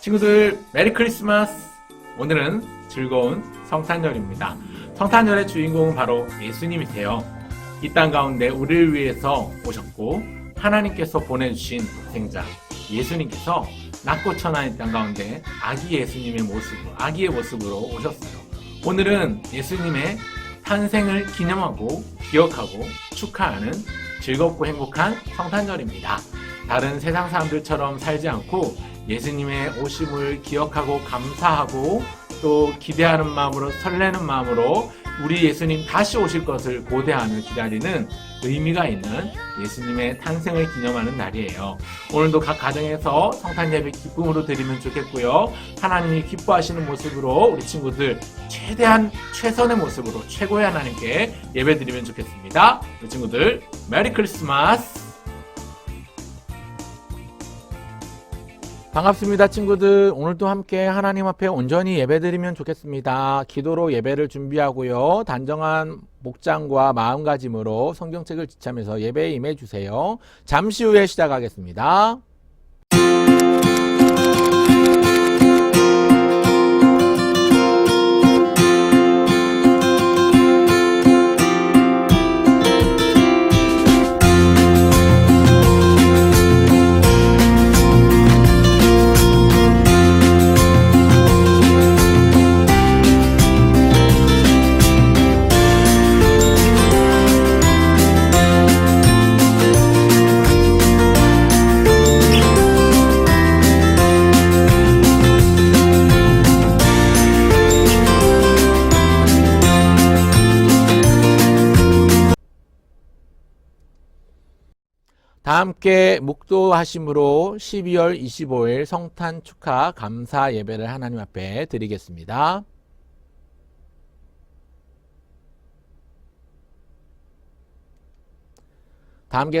친구들 메리 크리스마스! 오늘은 즐거운 성탄절입니다. 성탄절의 주인공은 바로 예수님이세요. 이 땅 가운데 우리를 위해서 오셨고 하나님께서 보내주신 독생자 예수님께서 낮고 이땅 가운데 아기 예수님의 모습으로 아기의 모습으로 오셨어요. 오늘은 예수님의 탄생을 기념하고 기억하고 축하하는 즐겁고 행복한 성탄절입니다. 다른 세상 사람들처럼 살지 않고 예수님의 오심을 기억하고 감사하고 또 기대하는 마음으로 설레는 마음으로 우리 예수님 다시 오실 것을 고대하며 기다리는 의미가 있는 예수님의 탄생을 기념하는 날이에요. 오늘도 각 가정에서 성탄 예배 기쁨으로 드리면 좋겠고요. 하나님이 기뻐하시는 모습으로 우리 친구들 최대한 최선의 모습으로 최고의 하나님께 예배 드리면 좋겠습니다. 우리 친구들 메리 크리스마스! 반갑습니다, 친구들. 오늘도 함께 하나님 앞에 온전히 예배드리면 좋겠습니다. 기도로 예배를 준비하고요. 단정한 목장과 마음가짐으로 성경책을 지참해서 예배에 임해 주세요. 잠시 후에 시작하겠습니다. 다 함께 묵도하심으로 12월 25일 성탄 축하 감사 예배를 하나님 앞에 드리겠습니다. 다 함께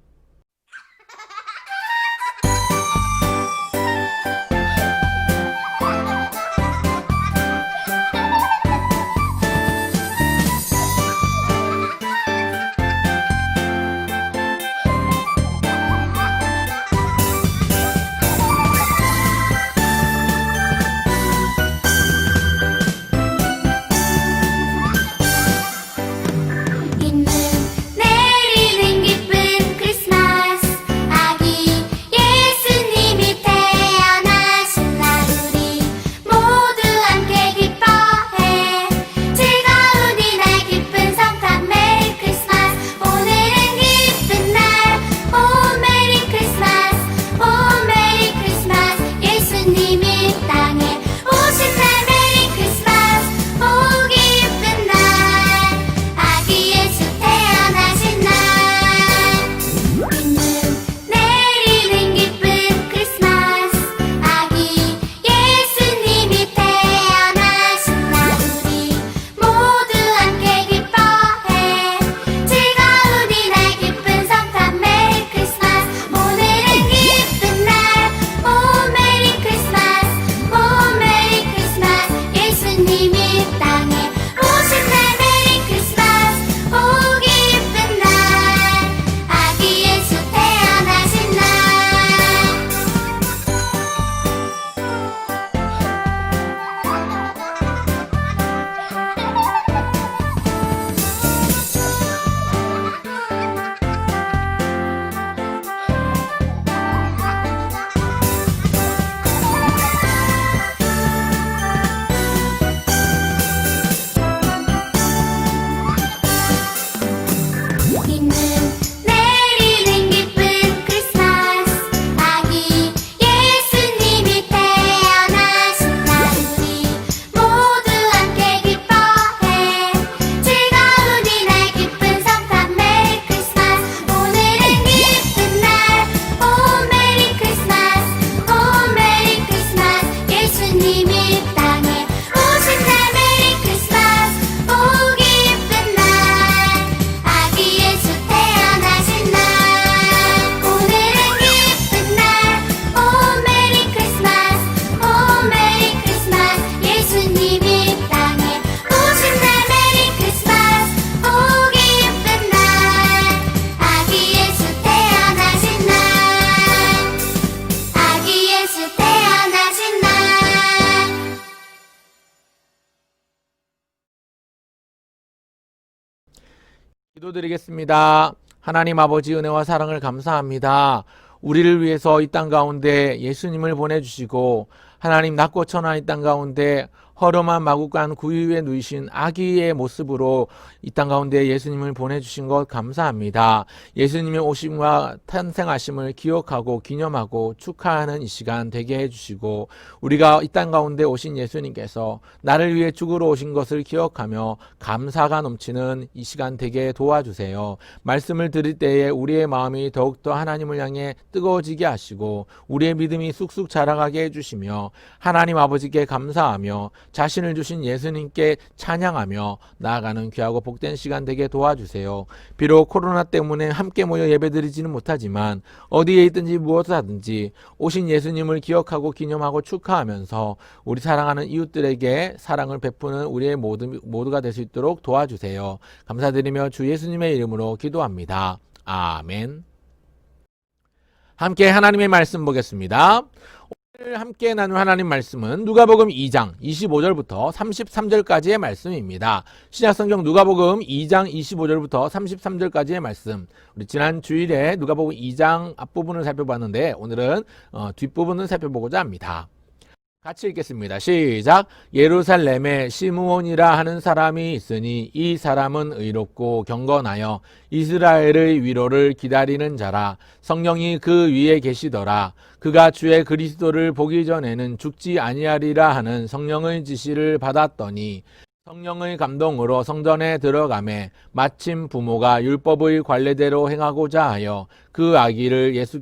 기도드리겠습니다. 하나님 아버지 은혜와 사랑을 감사합니다. 우리를 위해서 이 땅 가운데 예수님을 보내주시고 하나님 낮고 천하 이 땅 가운데 허름한 마구간 구유 위에 누이신 아기의 모습으로 이 땅 가운데 예수님을 보내주신 것 감사합니다. 예수님의 오심과 탄생하심을 기억하고 기념하고 축하하는 이 시간 되게 해주시고 우리가 이 땅 가운데 오신 예수님께서 나를 위해 죽으러 오신 것을 기억하며 감사가 넘치는 이 시간 되게 도와주세요. 말씀을 들을 때에 우리의 마음이 더욱더 하나님을 향해 뜨거워지게 하시고 우리의 믿음이 쑥쑥 자라가게 해주시며 하나님 아버지께 감사하며 자신을 주신 예수님께 찬양하며 나아가는 귀하고 복된 시간 되게 도와주세요. 비록 코로나 때문에 함께 모여 예배드리지는 못하지만 어디에 있든지 무엇을 하든지 오신 예수님을 기억하고 기념하고 축하하면서 우리 사랑하는 이웃들에게 사랑을 베푸는 우리의 모두, 모두가 될 수 있도록 도와주세요. 감사드리며 주 예수님의 이름으로 기도합니다. 아멘. 함께 하나님의 말씀 보겠습니다. 오늘 함께 나눌 하나님 말씀은 누가복음 2장 25절부터 33절까지의 말씀입니다. 신약성경 누가복음 2장 25절부터 33절까지의 말씀. 우리 지난 주일에 누가복음 2장 앞부분을 살펴봤는데 오늘은 어, 뒷부분을 살펴보고자 합니다. 같이 읽겠습니다. 시작. 예루살렘에 시므온이라 하는 사람이 있으니 이 사람은 의롭고 경건하여 이스라엘의 위로를 기다리는 자라 성령이 그 위에 계시더라. 그가 주의 그리스도를 보기 전에는 죽지 아니하리라 하는 성령의 지시를 받았더니 성령의 감동으로 성전에 들어가매 마침 부모가 율법의 관례대로 행하고자 하여 그 아기를 예수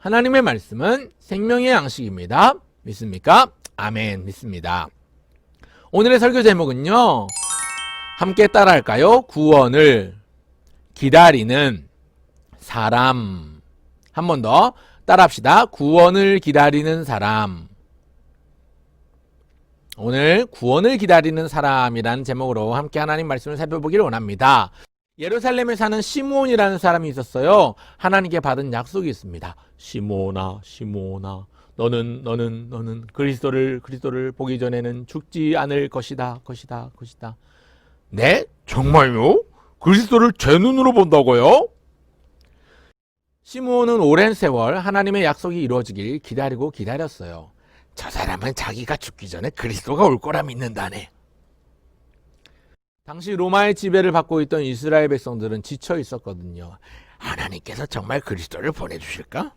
하나님의 말씀은 생명의 양식입니다. 믿습니까? 아멘. 믿습니다. 오늘의 설교 제목은요. 함께 따라 할까요? 구원을 기다리는 사람. 한 번 더 따라 합시다. 구원을 기다리는 사람. 오늘 구원을 기다리는 사람이라는 제목으로 함께 하나님 말씀을 살펴보기를 원합니다. 예루살렘에 사는 시므온이라는 사람이 있었어요. 하나님께 받은 약속이 있습니다. 시므온아, 시므온아, 너는 너는 너는 그리스도를 그리스도를 보기 전에는 죽지 않을 것이다, 것이다, 것이다. 네? 정말요? 그리스도를 제 눈으로 본다고요? 시므온은 오랜 세월 하나님의 약속이 이루어지길 기다리고 기다렸어요. 저 사람은 자기가 죽기 전에 그리스도가 올 거라 믿는다네. 당시 로마의 지배를 받고 있던 이스라엘 백성들은 지쳐 있었거든요. 하나님께서 정말 그리스도를 보내주실까?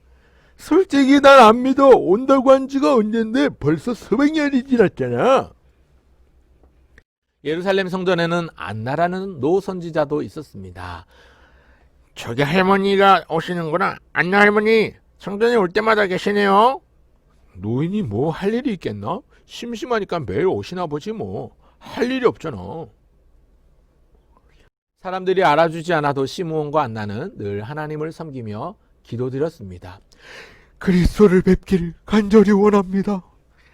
솔직히 난 안 믿어. 온다고 한 지가 언젠데 벌써 수백 년이 지났잖아. 예루살렘 성전에는 안나라는 노 선지자도 있었습니다. 저기 할머니가 오시는구나. 안나 할머니, 성전에 올 때마다 계시네요. 노인이 뭐 할 일이 있겠나? 심심하니까 매일 오시나 보지 뭐. 할 일이 없잖아. 사람들이 알아주지 않아도 시므온과 안나는 늘 하나님을 섬기며 기도드렸습니다. 그리스도를 뵙기를 간절히 원합니다.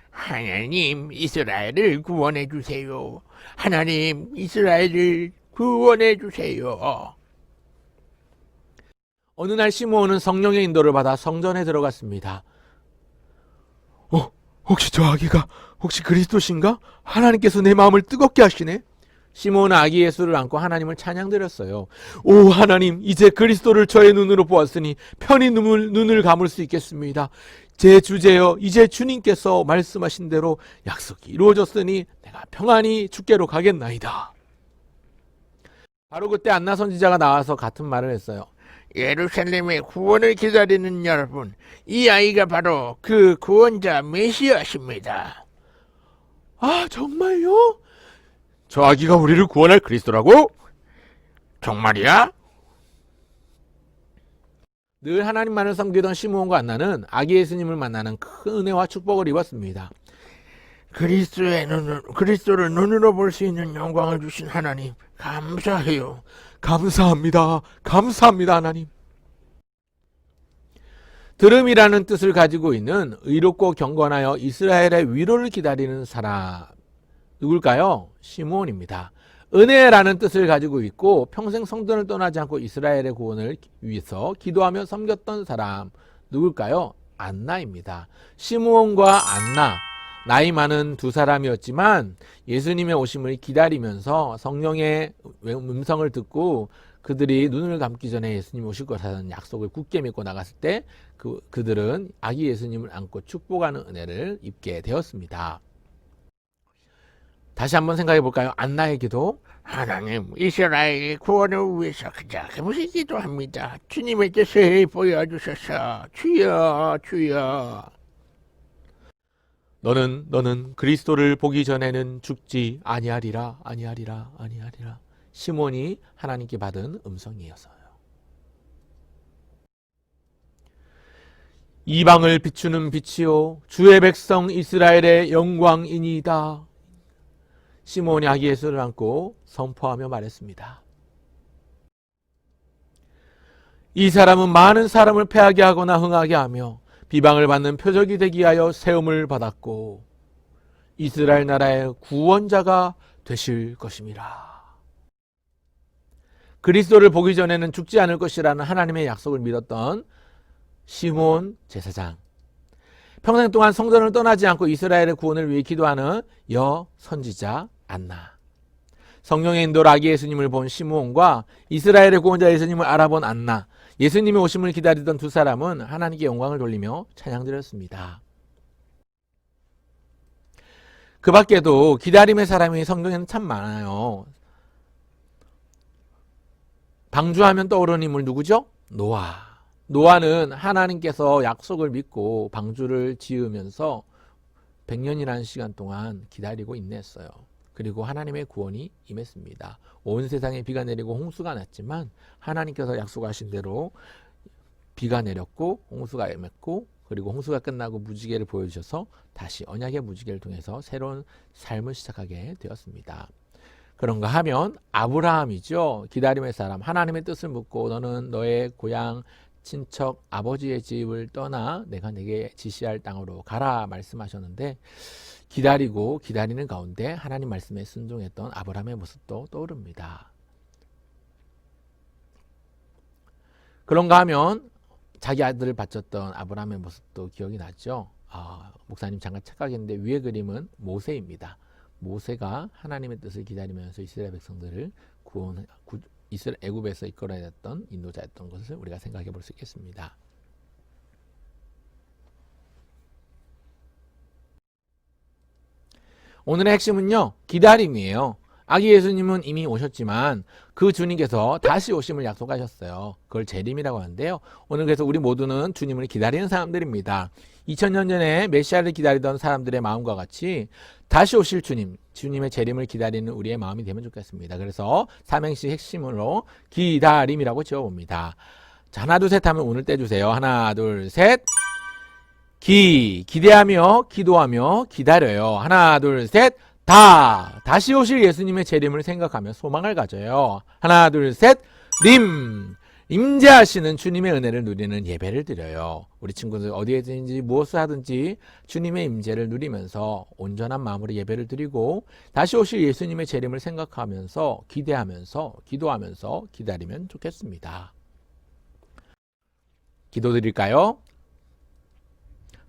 하나님 이스라엘을 구원해 주세요. 하나님 이스라엘을 구원해 주세요. 어느 날 시므온은 성령의 인도를 받아 성전에 들어갔습니다. 어, 혹시 저 아기가 혹시 그리스도신가? 하나님께서 내 마음을 뜨겁게 하시네. 시몬은 아기 예수를 안고 하나님을 찬양드렸어요. 오 하나님, 이제 그리스도를 저의 눈으로 보았으니 편히 눈을, 눈을 감을 수 있겠습니다. 제 주제여, 이제 주님께서 말씀하신 대로 약속이 이루어졌으니 내가 평안히 주께로 가겠나이다. 바로 그때 안나 선지자가 나와서 같은 말을 했어요. 예루살렘의 구원을 기다리는 여러분, 이 아이가 바로 그 구원자 메시아십니다. 아 정말요? 저 아기가 우리를 구원할 그리스도라고? 정말이야? 늘 하나님만을 섬기던 시므온과 안나는 아기 예수님을 만나는 큰 은혜와 축복을 입었습니다. 그리스도의 눈을 그리스도를 눈으로 볼 수 있는 영광을 주신 하나님 감사해요. 감사합니다. 감사합니다, 하나님. 들음이라는 뜻을 가지고 있는 의롭고 경건하여 이스라엘의 위로를 기다리는 사람 누굴까요? 시므온입니다. 은혜라는 뜻을 가지고 있고 평생 성전을 떠나지 않고 이스라엘의 구원을 위해서 기도하며 섬겼던 사람 누굴까요? 안나입니다. 시므온과 안나 나이 많은 두 사람이었지만 예수님의 오심을 기다리면서 성령의 음성을 듣고 그들이 눈을 감기 전에 예수님 오실 거라는 약속을 굳게 믿고 나갔을 때 그, 그들은 아기 예수님을 안고 축복하는 은혜를 입게 되었습니다. 다시 한번 생각해 볼까요? 안나의 기도. 하나님, 이스라엘의 구원을 위해서 그저그무시 기도합니다. 주님의 뜻을 보여주셔서 주여, 주여. 너는 너는 그리스도를 보기 전에는 죽지 아니하리라 아니하리라 아니하리라. 시몬이 하나님께 받은 음성이어서요. 이방을 비추는 빛이요 주의 백성 이스라엘의 영광이니이다. 시몬이 아기 예수를 안고 선포하며 말했습니다. 이 사람은 많은 사람을 패하게 하거나 흥하게 하며 비방을 받는 표적이 되기 위하여 세움을 받았고 이스라엘 나라의 구원자가 되실 것임이라. 그리스도를 보기 전에는 죽지 않을 것이라는 하나님의 약속을 믿었던 시몬 제사장. 평생 동안 성전을 떠나지 않고 이스라엘의 구원을 위해 기도하는 여 선지자 안나. 성령의 인도로 아기 예수님을 본 시므온과 이스라엘의 구원자 예수님을 알아본 안나. 예수님의 오심을 기다리던 두 사람은 하나님께 영광을 돌리며 찬양드렸습니다. 그 밖에도 기다림의 사람이 성경에는 참 많아요. 방주하면 떠오르는 인물 누구죠? 노아. 노아는 하나님께서 약속을 믿고 방주를 지으면서 100년이라는 시간 동안 기다리고 인내했어요. 그리고 하나님의 구원이 임했습니다. 온 세상에 비가 내리고 홍수가 났지만 하나님께서 약속하신 대로 비가 내렸고 홍수가 임했고 그리고 홍수가 끝나고 무지개를 보여주셔서 다시 언약의 무지개를 통해서 새로운 삶을 시작하게 되었습니다. 그런가 하면 아브라함이죠. 기다림의 사람. 하나님의 뜻을 묻고 너는 너의 고향 친척 아버지의 집을 떠나 내가 내게 지시할 땅으로 가라 말씀하셨는데 기다리고 기다리는 가운데 하나님 말씀에 순종했던 아브라함의 모습도 떠오릅니다. 그런가 하면 자기 아들을 바쳤던 아브라함의 모습도 기억이 나죠. 아, 목사님 잠깐 착각했는데 위에 그림은 모세입니다. 모세가 하나님의 뜻을 기다리면서 이스라엘 백성들을 구원 구, 이스라엘 애굽에서 이끌어야 했던 인도자였던 것을 우리가 생각해 볼 수 있겠습니다. 오늘의 핵심은요, 기다림이에요. 아기 예수님은 이미 오셨지만 그 주님께서 다시 오심을 약속하셨어요. 그걸 재림이라고 하는데요. 오늘 그래서 우리 모두는 주님을 기다리는 사람들입니다. 2000년 전에 메시아를 기다리던 사람들의 마음과 같이 다시 오실 주님, 주님의 재림을 기다리는 우리의 마음이 되면 좋겠습니다. 그래서 삼행시 핵심으로 기다림이라고 지어봅니다. 자, 하나, 둘, 셋 하면 오늘 떼주세요. 하나, 둘, 셋. 기, 기대하며, 기도하며, 기다려요. 하나, 둘, 셋. 다, 다시 오실 예수님의 재림을 생각하며 소망을 가져요. 하나, 둘, 셋. 림, 임재하시는 주님의 은혜를 누리는 예배를 드려요. 우리 친구들 어디에든지 무엇을 하든지 주님의 임재를 누리면서 온전한 마음으로 예배를 드리고 다시 오실 예수님의 재림을 생각하면서 기대하면서 기도하면서 기다리면 좋겠습니다. 기도 드릴까요?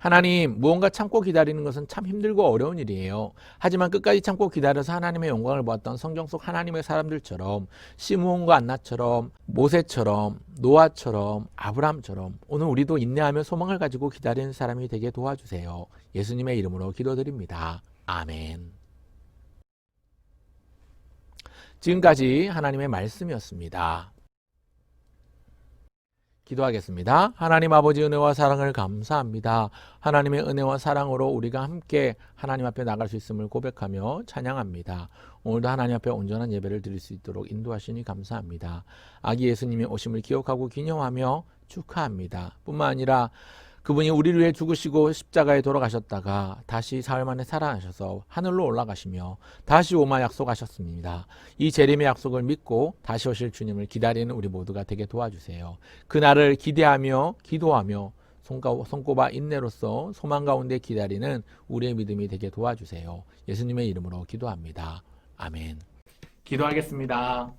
하나님, 무언가 참고 기다리는 것은 참 힘들고 어려운 일이에요. 하지만 끝까지 참고 기다려서 하나님의 영광을 보았던 성경 속 하나님의 사람들처럼 시므온과 안나처럼 모세처럼 노아처럼 아브람처럼 오늘 우리도 인내하며 소망을 가지고 기다리는 사람이 되게 도와주세요. 예수님의 이름으로 기도드립니다. 아멘. 지금까지 하나님의 말씀이었습니다. 기도하겠습니다. 하나님 아버지 은혜와 사랑을 감사합니다. 하나님의 은혜와 사랑으로 우리가 함께 하나님 앞에 나갈 수 있음을 고백하며 찬양합니다. 오늘도 하나님 앞에 온전한 예배를 드릴 수 있도록 인도하시니 감사합니다. 아기 예수님의 오심을 기억하고 기념하며 축하합니다. 뿐만 아니라 그분이 우리를 위해 죽으시고 십자가에 돌아가셨다가 다시 사흘 만에 살아나셔서 하늘로 올라가시며 다시 오마 약속하셨습니다. 이 재림의 약속을 믿고 다시 오실 주님을 기다리는 우리 모두가 되게 도와주세요. 그날을 기대하며 기도하며 손꼽아 인내로서 소망 가운데 기다리는 우리의 믿음이 되게 도와주세요. 예수님의 이름으로 기도합니다. 아멘. 기도하겠습니다.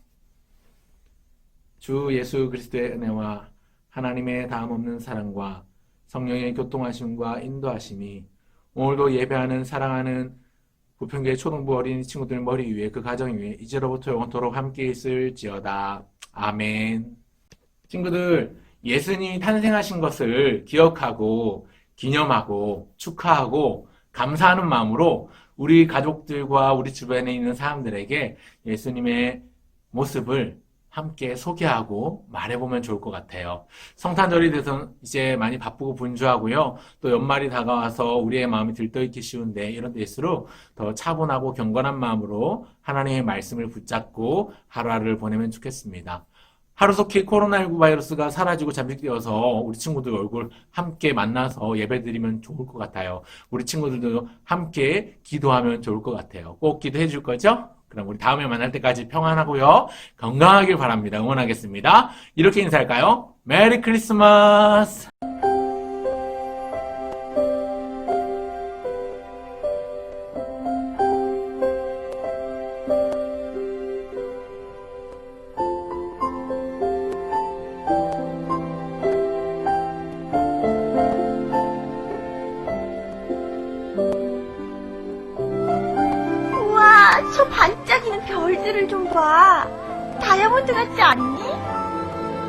주 예수 그리스도의 은혜와 하나님의 다음 없는 사랑과 성령의 교통하심과 인도하심이 오늘도 예배하는 사랑하는 부평교회 초등부 어린이 친구들 머리 위에 그 가정 위에 이제로부터 영원토록 함께 있을지어다. 아멘. 친구들, 예수님이 탄생하신 것을 기억하고 기념하고 축하하고 감사하는 마음으로 우리 가족들과 우리 주변에 있는 사람들에게 예수님의 모습을 함께 소개하고 말해보면 좋을 것 같아요. 성탄절이 돼서 이제 많이 바쁘고 분주하고요. 또 연말이 다가와서 우리의 마음이 들떠있기 쉬운데 이런 때일수록 더 차분하고 경건한 마음으로 하나님의 말씀을 붙잡고 하루하루를 보내면 좋겠습니다. 하루속히 코로나19 바이러스가 사라지고 잠식되어서 우리 친구들 얼굴 함께 만나서 예배드리면 좋을 것 같아요. 우리 친구들도 함께 기도하면 좋을 것 같아요. 꼭 기도해 줄 거죠? 그럼 우리 다음에 만날 때까지 평안하고요. 건강하길 바랍니다. 응원하겠습니다. 이렇게 인사할까요? 메리 크리스마스! 다이아몬드 같지 않니?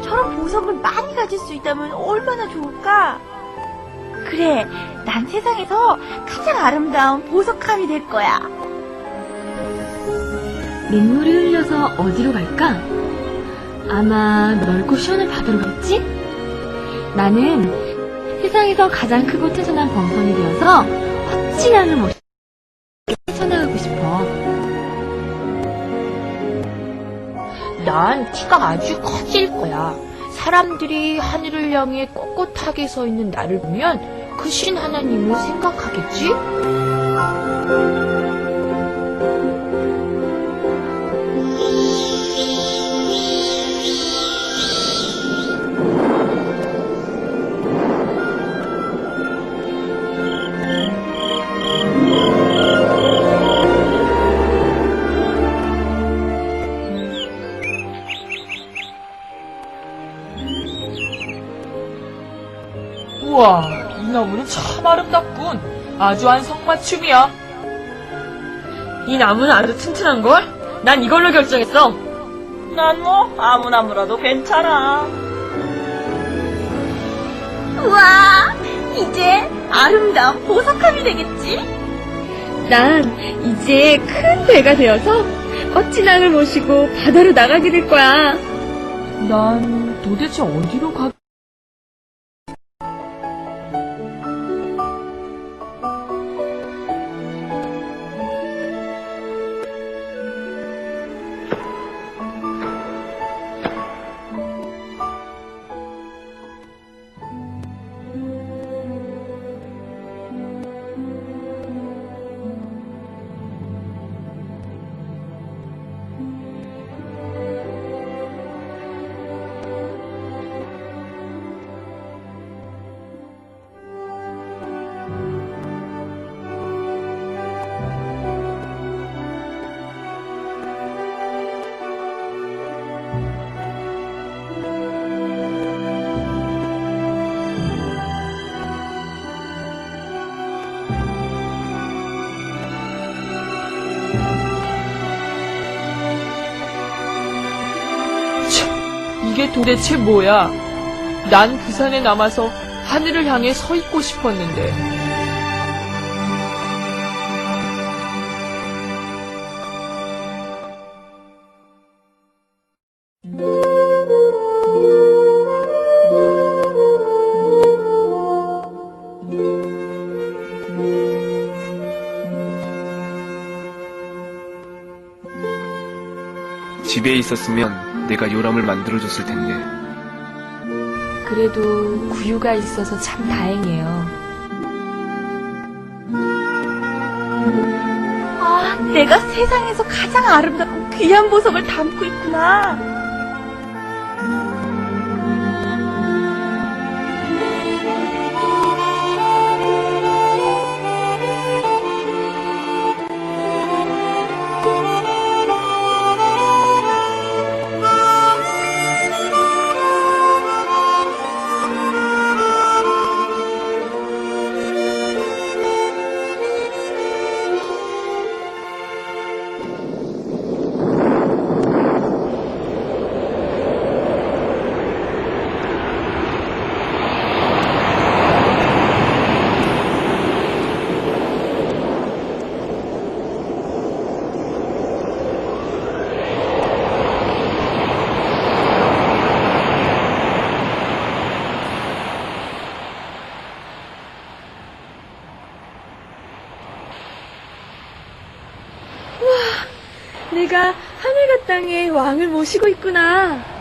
저런 보석을 많이 가질 수 있다면 얼마나 좋을까? 그래, 난 세상에서 가장 아름다운 보석함이 될 거야. 민물이 흘려서 어디로 갈까? 아마 넓고 시원한 바다로 가겠지? 나는 세상에서 가장 크고 튼튼한 범선이 되어서 모습 헤쳐나가고 키가 아주 커질 거야. 사람들이 하늘을 향해 꼿꼿하게 서 있는 나를 보면 그 신 하나님을 생각하겠지? 아주 안성맞춤이야. 이 나무는 아주 튼튼한걸? 난 이걸로 결정했어. 난 뭐, 아무 나무라도 괜찮아. 우와, 이제 아름다운 보석함이 되겠지? 난 이제 큰 배가 되어서 멋진 왕을 모시고 바다로 나가게 될 거야. 난 도대체 어디로 가? 참, 이게 도대체 뭐야? 난 부산에 남아서 하늘을 향해 서 있고 싶었는데. 집에 있었으면 내가 요람을 만들어줬을 텐데. 그래도 구유가 있어서 참 다행이에요. 아, 내가 세상에서 가장 아름답고 귀한 보석을 담고 있구나. 내가 하늘과 땅의 왕을 모시고 있구나.